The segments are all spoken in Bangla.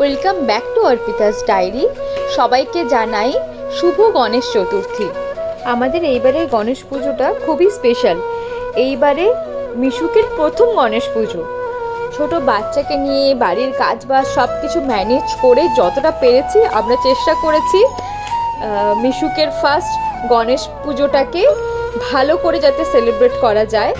Welcome back to Arpita's diary. সবাইকে জানাই শুভ গণেশ চতুর্থী। আমাদের এইবারের গণেশ পুজোটা খুবই স্পেশাল এইবারে মিশুকের প্রথম গণেশ পুজো। ছোট বাচ্চাকে নিয়ে, বাড়ির কাজ বাজ সব কিছু ম্যানেজ করে যতটা পেরেছি আমরা চেষ্টা করেছি মিশুকের ফার্স্ট গণেশ পুজোটাকে ভালো করে যাতে সেলিব্রেট করা যায়।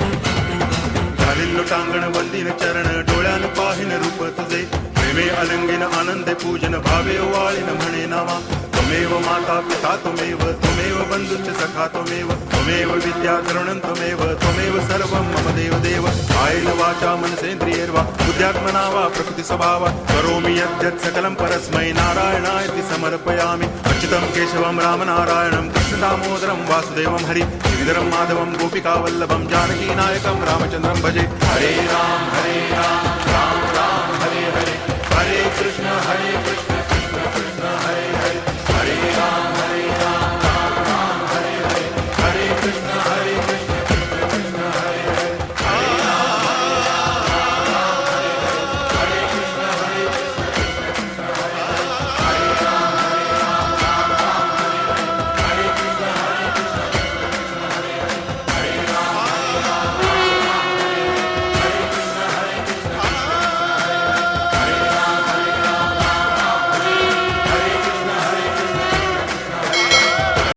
प्रेमे अलंगिन आनंदे पूजन भावे वाळीन म्हणे नामा त्वमेव माता पिता त्वमेव त्वमेव बंधुश्च सखा त्वमेव त्वमेव विद्या तरुणं त्वमेव त्वमेव सर्वं मम देव देव. कायेन वाचा मनसेन्द्रियैर्वा बुद्ध्यात्मना वा प्रकृति स्वभावा. करोमि यद्यत् सकलं परस्मै नारायणायति समर्पयामि. अच्युतं केशवं रामनारायणं, कृष्णदामोदरं वासुदेवं हरि श्रीधरं माधवं गोपिकावल्लभं, जानकीनायकं रामचन्द्रं भजे. हरे राम हरे राम।